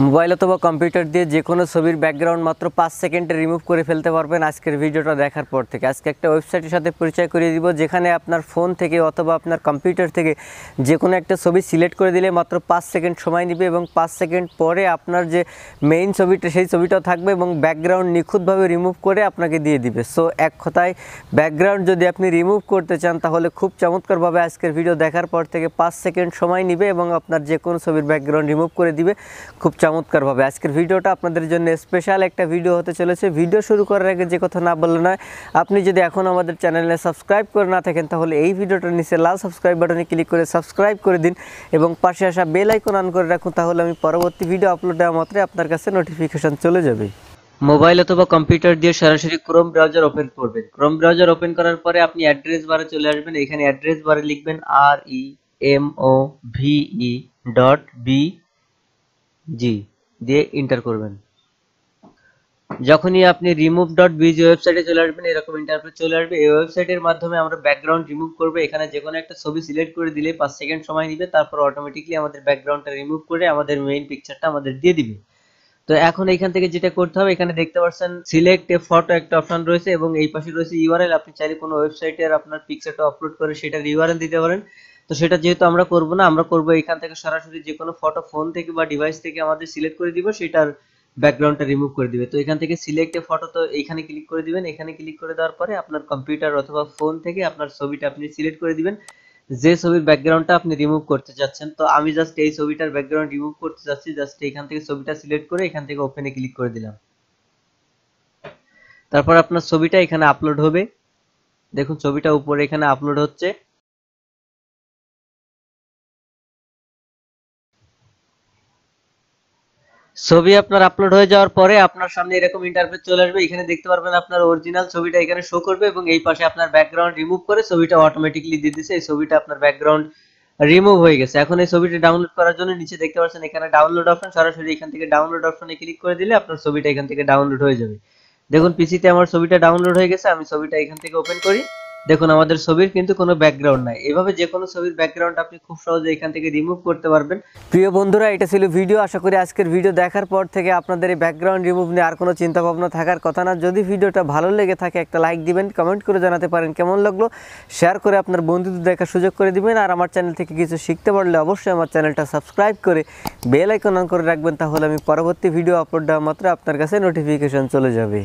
Mobile অথবা computer দিয়ে যে কোনো ছবির ব্যাকগ্রাউন্ড মাত্র পাঁচ সেকেন্ডে রিমুভ করে ফেলতে পারবেন আজকের ভিডিওটা দেখার পর থেকে। আজকে একটা ওয়েবসাইটের সাথে পরিচয় করিয়ে দিব, যেখানে আপনার ফোন থেকে অথবা আপনার কম্পিউটার থেকে যে কোনো একটা ছবি সিলেক্ট করে দিলে মাত্র পাঁচ সেকেন্ড সময় নেবে এবং পাঁচ সেকেন্ড পরে আপনার যে মেইন ছবিটা, সেই ছবিটাও থাকবে এবং ব্যাকগ্রাউন্ড নিখুঁতভাবে রিমুভ করে আপনাকে দিয়ে দিবে। সো এক কথায় ব্যাকগ্রাউন্ড যদি আপনি রিমুভ করতে চান, তাহলে খুব চমৎকারভাবে আজকের ভিডিও দেখার পর থেকে পাঁচ সেকেন্ড সময় নেবে এবং আপনার যে কোনো ছবির ব্যাকগ্রাউন্ড রিমুভ করে দিবে। খুব চমৎকারভাবে। আজকের ভিডিওটা আপনাদের জন্য স্পেশাল একটা ভিডিও হতে চলেছে। ভিডিও শুরু করার আগে যে কথা না বললে নয়, আপনি যদি এখন আমাদের চ্যানেলে সাবস্ক্রাইব করে না থাকেন, তাহলে এই ভিডিওটার নিচে লাল সাবস্ক্রাইব বাটনে ক্লিক করে সাবস্ক্রাইব করে দিন এবং পাশে আসা বেল আইকন অন করে রাখুন, তাহলে আমি পরবর্তী ভিডিও আপলোড দেওয়া মাত্রই আপনার কাছে নোটিফিকেশন চলে যাবে। মোবাইল অথবা কম্পিউটার দিয়ে সরাসরি ক্রোম ব্রাউজার ওপেন করবেন। ক্রোম ব্রাউজার ওপেন করার পরে আপনি অ্যাড্রেস বারে চলে আসবেন। এখানে অ্যাড্রেস বারে লিখবেন R E M O V E dot B G, দিয়ে এন্টার করবেন। যখনই আপনি রিমুভ ডট বিজি ওয়েবসাইটে চলে আসবেন, এরকম ইন্টারফেস চলে আসবে। এই ওয়েবসাইটের মাধ্যমে আমরা ব্যাকগ্রাউন্ড রিমুভ করব। এখানে যে কোনো একটা ছবি সিলেক্ট করে দিলে পাঁচ সেকেন্ড সময় নিবে, তারপর অটোমেটিকলি আমাদের ব্যাকগ্রাউন্ডটা রিমুভ করে আমাদের মেইন পিকচারটা আমাদের দিয়ে দিবে। তো এখন এখান থেকে যেটা করতে হবে, এখানে দেখতে পাচ্ছেন সিলেক্ট এ ফটো একটা অপশন রয়েছে এবং এই পাশে রয়েছে ইউআরএল আপনি চাইলে কোনো ওয়েবসাইটের আপনার পিকচারটা আপলোড করে সেটার ইউআরএল দিতে পারেন। তো সেটা যেহেতু আমরা করব না, আমরা করব এখান থেকে সরাসরি যে কোনো ফটো ফোন থেকে বা ডিভাইস থেকে আমাদের সিলেক্ট করে দিব, সেটার ব্যাকগ্রাউন্ডটা রিমুভ করে দিবে। তো এখান থেকে সিলেক্ট এ ফটো তো এখানে ক্লিক করে দিবেন, এখানে ক্লিক করে দেওয়ার পরে আপনার কম্পিউটার অথবা ফোন থেকে আপনার ছবিটা আপনি সিলেক্ট করে দিবেন। যে ছবির ব্যাকগ্রাউন্ডটা আপনি রিমুভ করতে চাচ্ছেন, তো আমি জাস্ট এই ছবিটার ব্যাকগ্রাউন্ড রিমুভ করতে চাচ্ছি জাস্ট এখান থেকে ছবিটা সিলেক্ট করে এখান থেকে ওপেনে ক্লিক করে দিলাম। তারপর আপনার ছবিটা এখানে আপলোড হবে। দেখুন ছবিটা উপরে এখানে আপলোড হচ্ছে। ছবি আপনার আপলোড হয়ে যাওয়ার পরে আপনার সামনে এরকম ইন্টারফেস চলে আসবে। এখানে দেখতে পারবেন আপনার অরিজিনাল ছবিটা এখানে শো করবে এবং এই পাশে আপনার ব্যাকগ্রাউন্ড রিমুভ করে ছবিটা অটোমেটিকলি দিয়ে দিচ্ছে এই ছবিটা আপনার ব্যাকগ্রাউন্ড রিমুভ হয়ে গেছে। এখন এই ছবিটা ডাউনলোড করার জন্য নিচে দেখতে পাচ্ছেন এখানে ডাউনলোড অপশন সরাসরি এখান থেকে ডাউনলোড অপশনে ক্লিক করে দিলে আপনার ছবিটা এখান থেকে ডাউনলোড হয়ে যাবে। দেখুন পিসিতে আমার ছবিটা ডাউনলোড হয়ে গেছে। আমি ছবিটা এখান থেকে ওপেন করি। দেখুন, আমাদের ছবির কিন্তু কোনো ব্যাকগ্রাউন্ড নাই। এভাবে যে কোনো ছবির ব্যাকগ্রাউন্ড আপনি খুব সহজে এখান থেকে রিমুভ করতে পারবেন। প্রিয় বন্ধুরা, এটা ছিল ভিডিও আশা করি আজকের ভিডিও দেখার পর থেকে আপনাদের এই ব্যাকগ্রাউন্ড রিমুভ নিয়ে আর কোনো চিন্তা ভাবনা থাকার কথা না। যদি ভিডিওটা ভালো লেগে থাকে, একটা লাইক দিবেন কমেন্ট করে জানাতে পারেন কেমন লাগল। শেয়ার করে আপনার বন্ধুদের দেখার সুযোগ করে দিবেন। আর আমার চ্যানেল থেকে কিছু শিখতে পারলে অবশ্যই আমার চ্যানেলটা সাবস্ক্রাইব করে বেল আইকন অন করে রাখবেন। তাহলে আমি পরবর্তী ভিডিও আপলোড দেওয়া মাত্র আপনার কাছে নোটিফিকেশন চলে যাবে।